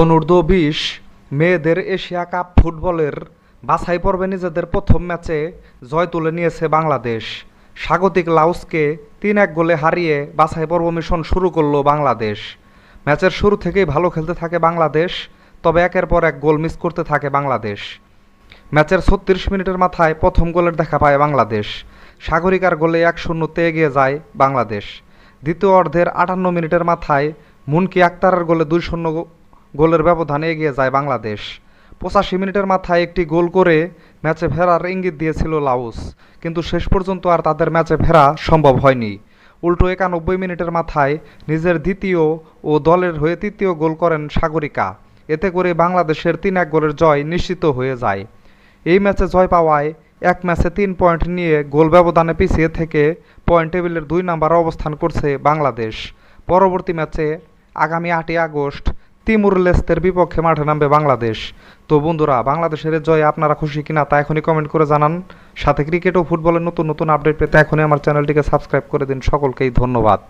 অনূর্ধ্ব বিশ মেয়েদের এশিয়া কাপ ফুটবলের বাছাই পর্বে নিজেদের প্রথম ম্যাচে জয় তুলে নিয়েছে বাংলাদেশ। স্বাগতিক লাউসকে তিন এক গোলে হারিয়ে বাছাই পর্ব মিশন শুরু করল বাংলাদেশ। ম্যাচের শুরু থেকেই ভালো খেলতে থাকে বাংলাদেশ, তবে একের পর এক গোল মিস করতে থাকে বাংলাদেশ। ম্যাচের ছত্রিশ মিনিটের মাথায় প্রথম গোলের দেখা পায় বাংলাদেশ। সাগরিকার গোলে এক শূন্যতে এগিয়ে যায় বাংলাদেশ। দ্বিতীয় অর্ধের আটান্ন মিনিটের মাথায় মুনকি আক্তারের গোলে দুই শূন্য গোলের ব্যবধানে এগিয়ে যায় বাংলাদেশ। পঁচাশি মিনিটের মাথায় একটি গোল করে ম্যাচে ফেরার ইঙ্গিত দিয়েছিল লাউস, কিন্তু শেষ পর্যন্ত আর তাদের ম্যাচে ফেরা সম্ভব হয়নি। উল্টো একানব্বই মিনিটের মাথায় নিজের দ্বিতীয় ও দলের হয়ে তৃতীয় গোল করেন সাগরিকা। এতে করে বাংলাদেশের তিন এক গোলের জয় নিশ্চিত হয়ে যায়। এই ম্যাচে জয় পাওয়ায় এক ম্যাচে তিন পয়েন্ট নিয়ে গোল ব্যবধানে পিছিয়ে থেকে পয়েন্ট টেবিলের দুই নম্বর অবস্থান করছে বাংলাদেশ। পরবর্তী ম্যাচে আগামী আটই আগস্ট তিমুর লেস্তের বিপক্ষে মাঠে নামবে বাংলাদেশ। তো বন্ধুরা, বাংলাদেশের জয় আপনারা খুশি কিনা তা এখনই কমেন্ট করে জানান। সাথে ক্রিকেট ও ফুটবলের নতুন নতুন আপডেট পেতে এখনই আমার চ্যানেলটিকে সাবস্ক্রাইব করে দিন। সকলকেই ধন্যবাদ।